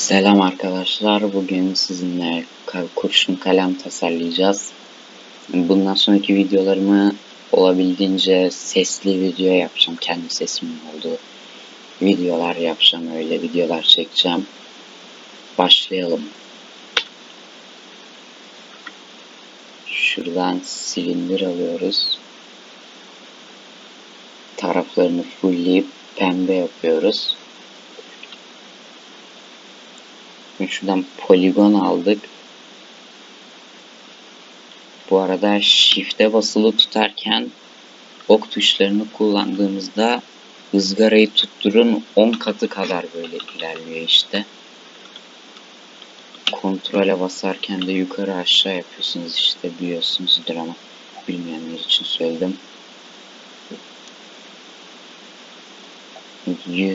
Selam arkadaşlar. Bugün sizinle kurşun kalem tasarlayacağız. Bundan sonraki videolarımı olabildiğince sesli video yapacağım. Kendi sesimin olduğu videolar yapacağım. Öyle videolar çekeceğim. Başlayalım. Şuradan silindir alıyoruz. Taraflarını fullleyip pembe yapıyoruz. Şuradan poligon aldık. Bu arada shift'e basılı tutarken ok tuşlarını kullandığımızda ızgarayı tutturun 10 katı kadar böyle ilerliyor işte. Kontrole basarken de yukarı aşağı yapıyorsunuz işte biliyorsunuzdur ama bilmeyenler için söyledim.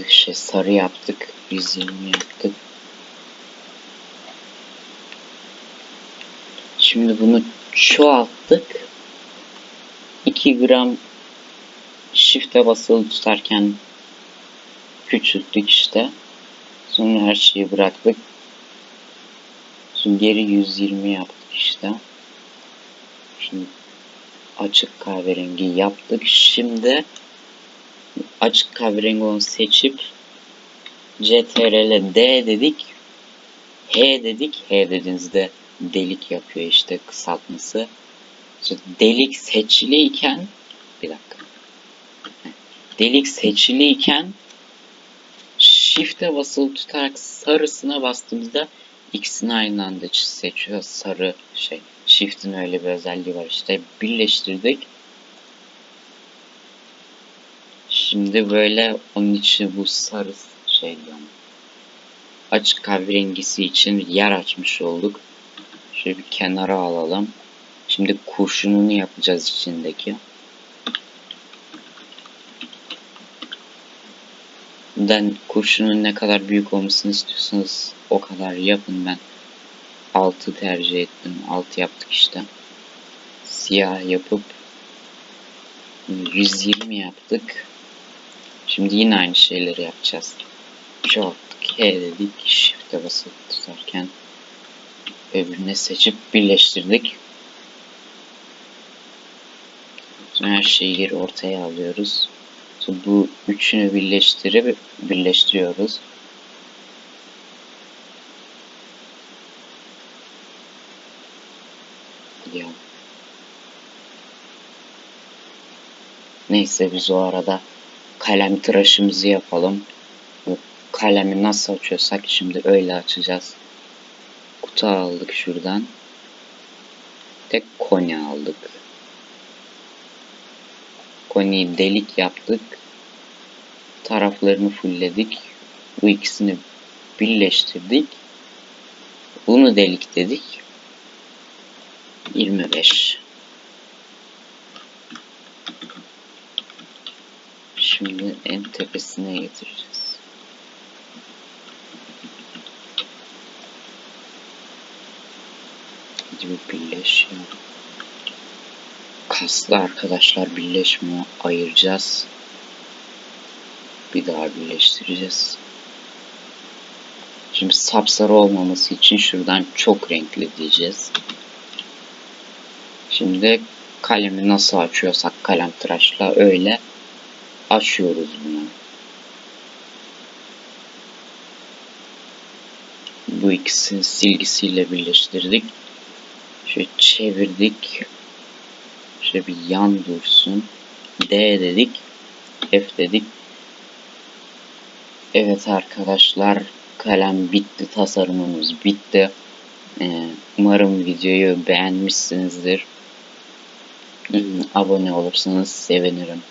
Şey, sarı yaptık. 120 yaptık. Şimdi bunu çoğalttık. 2 gram shift'e basılı tutarken küçülttük işte. Sonra her şeyi bıraktık. Şimdi geri 120 yaptık işte. Şimdi açık kahverengi yaptık. Şimdi açık kahverengi olanı seçip CTRL D dedik. H dedik. H dediğinizde delik yapıyor işte kısaltması. İşte delik seçiliyken bir dakika. Delik seçiliyken Shift'e basılı tutarak sarısına bastığımızda ikisini aynı anda seçiyor. Sarı şey. Shift'in öyle bir özelliği var işte. Birleştirdik. Şimdi böyle onun için bu sarı şey diyorum. Açık kahverengisi için yer açmış olduk. Şöyle bir kenara alalım. Şimdi kurşununu yapacağız içindeki. Ben kurşunun ne kadar büyük olmasını istiyorsanız o kadar yapın ben. 6 tercih ettim. 6 yaptık işte. Siyah yapıp 120 yaptık. Şimdi yine aynı şeyleri yapacağız. Çoğalttık. E dedik. Shift'e basıp tutarken öbürüne seçip birleştirdik. Sonra her şeyi geri ortaya alıyoruz. Sonra bu üçünü birleştirip birleştiriyoruz. Ya. Neyse biz o arada kalem tıraşımızı yapalım. Kalemi nasıl açıyorsak şimdi öyle açacağız. Kutu aldık şuradan. Tek konya aldık. Konya'yı delik yaptık. Taraflarını fullledik. Bu ikisini birleştirdik. Bunu delik dedik. 25. Şimdi en tepesine getireceğiz. Hadi bir birleş ya. Kaslı arkadaşlar birleşmiyor. Ayıracağız. Bir daha birleştireceğiz. Şimdi sapsarı olmaması için şuradan çok renkli diyeceğiz. Şimdi kalemi nasıl açıyorsak kalem tıraşla öyle açıyoruz bunu. Bu ikisini silgisiyle birleştirdik. Şöyle çevirdik. Şöyle bir yan dursun. D dedik. F dedik. Evet arkadaşlar kalem bitti. Tasarımımız bitti. Ee, umarım videoyu beğenmişsinizdir. Hmm, Abone olursanız sevinirim.